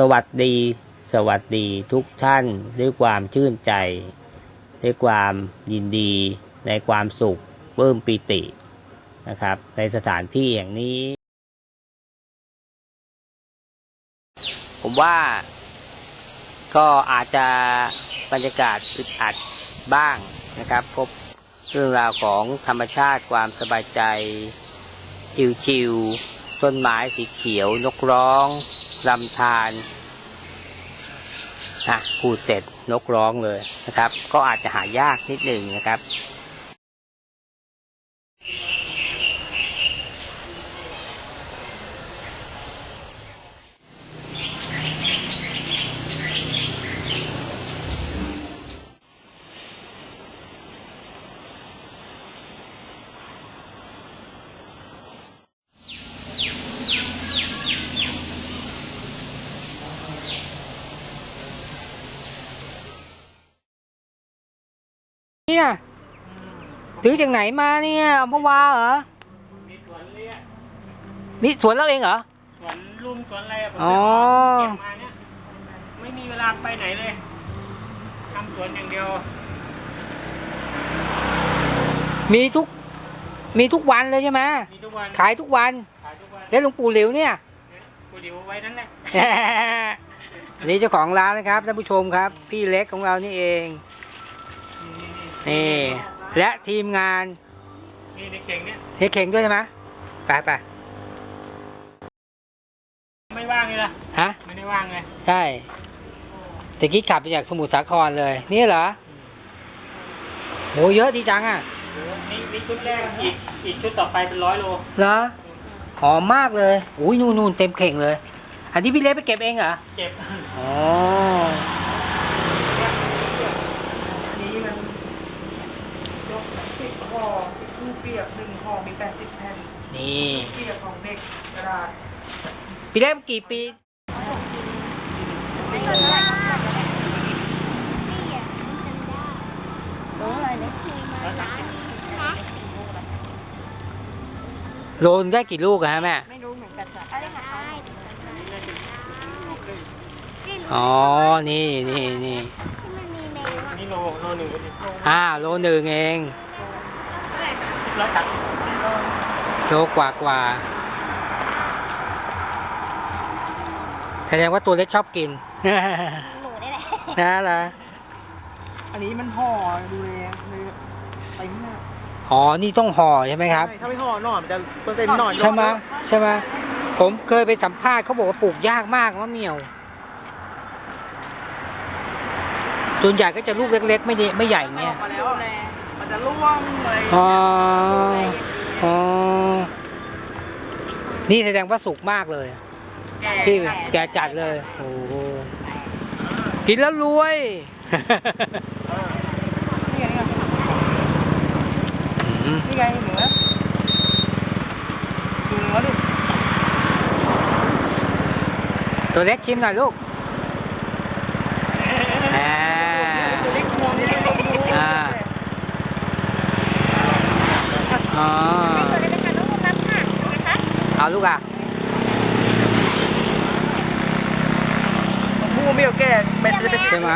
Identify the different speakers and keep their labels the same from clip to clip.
Speaker 1: สวัสดี สวัสดีทุกท่านด้วยความชื่นใจ ด้วยความยินดีในความสุขเพิ่มปิตินะครับ ในสถานที่แห่งนี้ ผมว่าก็อาจจะบรรยากาศอึดอัดบ้างนะครับ พบเรื่องราวของธรรมชาติความสบายใจ ชิวๆต้นไม้สีเขียวนกร้อง ลำธารอะพูดเสร็จนกร้องเลยนะครับ ก็อาจจะหายากนิดหนึ่งนะครับ เนี่ย ซื้อจากไหนมาเนี่ยอัมพวาเหรอ
Speaker 2: มีสวนเลี้ย
Speaker 1: นี่สวนเราเองเหรอ
Speaker 2: สวนลุมสวนอะไรอะผม
Speaker 1: อ๋อ
Speaker 2: เก็บมาเนี่ย ไม่มีเวลาไปไหนเลยทำสวนอย่างเดียว
Speaker 1: มีทุก มีทุกวันเลยใช่ไหม
Speaker 2: มีทุกวัน
Speaker 1: ขายทุกวัน
Speaker 2: ขายทุกวัน
Speaker 1: แล้วหลวงปู่เหลวเนี่ย
Speaker 2: กูเดี๋ยวไว้นั่นแหละ
Speaker 1: อันนี้เจ้าของร้านนะครับท่านผู้ชมครับ พี่เล็กของเรานี่เอง นี่และทีมงาน
Speaker 2: นี่ในเข่งเนี่ย
Speaker 1: เฮยเข่งด้วยใช่ไหมไปไป
Speaker 2: ไม่ว่างเลยล่ะ
Speaker 1: ฮะ
Speaker 2: ไม่ได้ว่างเลย
Speaker 1: ใช่ตะกี้ขับไปจากสมุทรสาครเลย นี่เหรอโหเยอะดีจังอะ
Speaker 2: นี่นี่ชุดแรกอีกอีกชุดต่อไปเป็นร้อยโล
Speaker 1: เหรอหอมมากเลยอุ้ยนู่นนู่นเต็มเข่งเลย อันนี้พี่เล็กไปเก็บเองเหรอ
Speaker 2: เก็บ
Speaker 1: อ๋อ
Speaker 2: นี้มันยกสิบห่อคู่เปียกหนึ่งห่อมีแปดสิบแผ่ น
Speaker 1: นี่
Speaker 2: เปียกของเด็กกระดาษ
Speaker 1: พี่เล็กกี่ปีโลนได้กี่ลูกอะฮะแม่
Speaker 3: ไม่รู้เหมือนกันค่ะ
Speaker 1: อ๋อ นี่นี่นี่
Speaker 2: นี่โลโลหนึ่งก็สิบโล
Speaker 1: อ่าโลหนึ่งเอง
Speaker 2: ร้อยสามสิบ
Speaker 1: โลกว่ากว่าแสดงว่าตัวเล็กชอบกิน
Speaker 3: หนูนี่แหละ
Speaker 1: นะล่ะ
Speaker 4: อันนี้มันห่อดูเลยเลยเต็มอะ
Speaker 1: อ๋อ นี่ต้องห่อใช่ไหมครับ
Speaker 4: ใช่ถ้าไม่ห่อหน่อมันจะเปอร์เซ็นต์หน่อ
Speaker 1: ใช่ไหมใช่ไหมผมเคยไปสัมภาษณ์เขาบอกว่าปลูกยากมากมะเหมี่ยวส่วนใหญ่ก็จะลูกเล็ก ๆ ไม่ได้ไม่ใหญ่
Speaker 4: อ
Speaker 1: เงี้
Speaker 4: อยกมาแล้วอะมันจะร่วงเลย
Speaker 1: อ๋ออ๋อ นี่แสดงว่าสุกมากเลย
Speaker 4: แก่
Speaker 1: ที่แกจัดเลย โอ้โหกินแล้วรวย
Speaker 4: นี่ไง
Speaker 1: อืม
Speaker 4: นี่ไงนี่ไงเหนือดูเนื้อดิ
Speaker 1: ตัวเล็กชิมหน่อยลูกอ่า
Speaker 4: ตัวเล็กงวงนี่
Speaker 1: อ่าอ๋อ
Speaker 3: ตัวนี้เป็นการลูกรับค่ะนะคะ
Speaker 1: เอาลูกอะ
Speaker 4: ผู้ไม่เอาแก่เป็นจะเป็น
Speaker 1: ใช่ไหม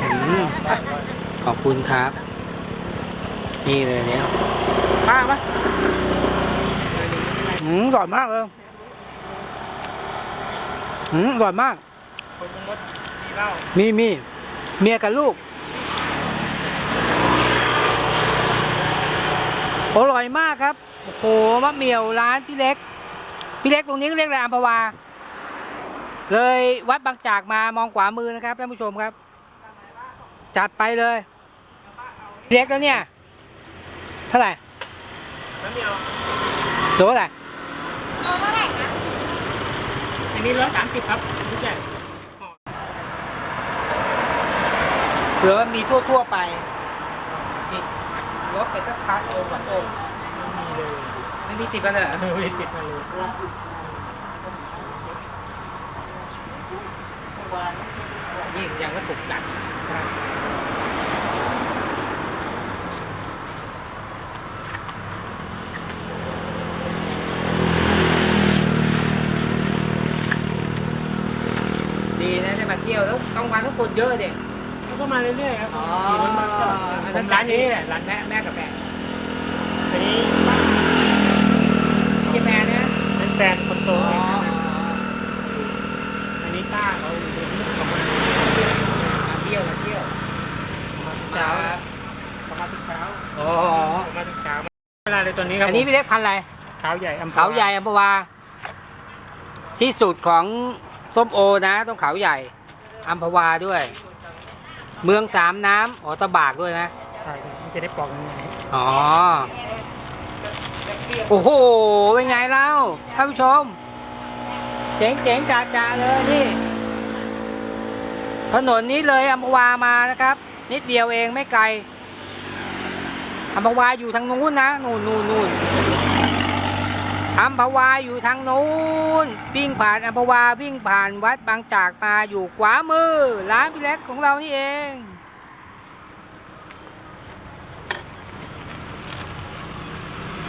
Speaker 1: อืมขอบคุณครับ นี่เลยเนี่ย
Speaker 4: ป้าปะ
Speaker 1: อืมอร่อยมากเลยอืมอร่อยมาก
Speaker 2: คนบนรถมีเหล้า
Speaker 1: มีมีเมียกับลูกอร่อยมากครับ โอ้โหมะเหมี่ยวร้านพี่เล็ก พี่เล็กตรงนี้ก็เรียกอะไรอัมพวา เลยวัดบางจากมามองขวามือนะครับท่านผู้ชมครับ จัดไปเลยพี่เล็กแล้วเนี่ย เท่าไหร่
Speaker 2: น้ำเดียว
Speaker 1: โลเท่าไหร่
Speaker 3: โอ้เท่าไหร่นะ
Speaker 2: อันนี้ร้อยสามสิบครับทุกอย่าง
Speaker 1: หรือว่ามีทั่วทั่วๆไปนี่รถไปสักคันโอ้โหโอ้
Speaker 2: มีเลย
Speaker 1: ไม่มีติดมาเลยเหรอ
Speaker 2: ไม่ได้ติดมาเลย
Speaker 1: นี่ยังว่าสุกจัดได้มาเที่ยวแล้วกลางวันก็คนเยอะเด็ก
Speaker 2: แล้วก็มาเรื่อยๆครับ
Speaker 1: อ๋อ
Speaker 2: ขี่รถมาก็ผมร้านนี้แหละร้าน
Speaker 1: แม่แม่กับแฟน
Speaker 2: อันนี้
Speaker 1: พี่แฟนเนี่ย
Speaker 2: เป็นแฟนคนโตเองครับอันนี้ต้าเขาอยู่ที่เขามา
Speaker 1: มาเที่ยวมาเที่ยว
Speaker 2: มาทุกเช้าเขามาทุกเช้า
Speaker 1: อ๋อ
Speaker 2: เขามาทุกเช้าเวลาเลยตัวนี้ครับ
Speaker 1: อันนี้พี่เล็กพันธุ์อะไร
Speaker 2: ขาวใหญ่อำภว
Speaker 1: เขาใหญ่อัมพวาที่สุดของส้มโอนะต้องเขาใหญ่อัมพวาด้วย เมืองสามน้ำอ๋อตะบากด้วยนะ
Speaker 2: ใช่มันจะได้ปอกยังไง
Speaker 1: อ๋อ โอ้โห เป็นไงเล่าท่านผู้ชม เจ๋งเจ๋งจ่าจ่าเลยนี่ ถนนนี้เลยอัมพวามานะครับ นิดเดียวเองไม่ไกลอัมพวาอยู่ทางนู้นนะนู่นนู่นนู่นอัมพวาอยู่ทางนู้นวิ่งผ่านอัมพวาวิ่งผ่านวัดบางจากมาอยู่ขวามือร้านพี่เล็กของเรานี่เอง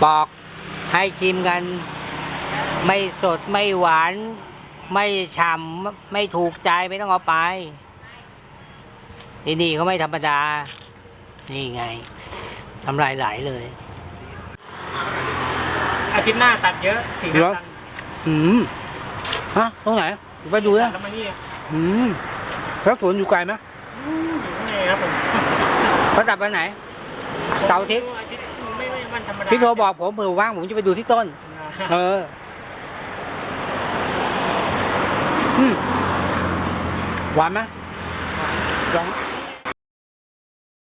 Speaker 1: ปอก ให้ชิมกัน ไม่สดไม่หวาน ไม่ฉ่ำไม่ถูกใจไม่ต้องเอาไปที่นี่เขาไม่ธรรมดา นี่ไงทำลายไหลเลย
Speaker 2: อาทิตย์หน้าตัดเยอะสี่
Speaker 1: เหร
Speaker 2: ห้า
Speaker 1: อ
Speaker 2: ตัน
Speaker 1: อืมฮะตรงไหนไปดู
Speaker 2: ตั
Speaker 1: นะ
Speaker 2: ดแล้วมานี่
Speaker 1: อืมแล้วสวนอยู่ไกลไหม
Speaker 2: อยู่ข้างในครับผม
Speaker 1: เขาตัดไปไหนเสาร์อาทิตย์
Speaker 2: อาทิตย์ไม่ไม่วันธรรมดา
Speaker 1: พี่โทรบอกผมเผื่อว่างผมจะไปดูที่ต้น เอออืมหวานไหมลอง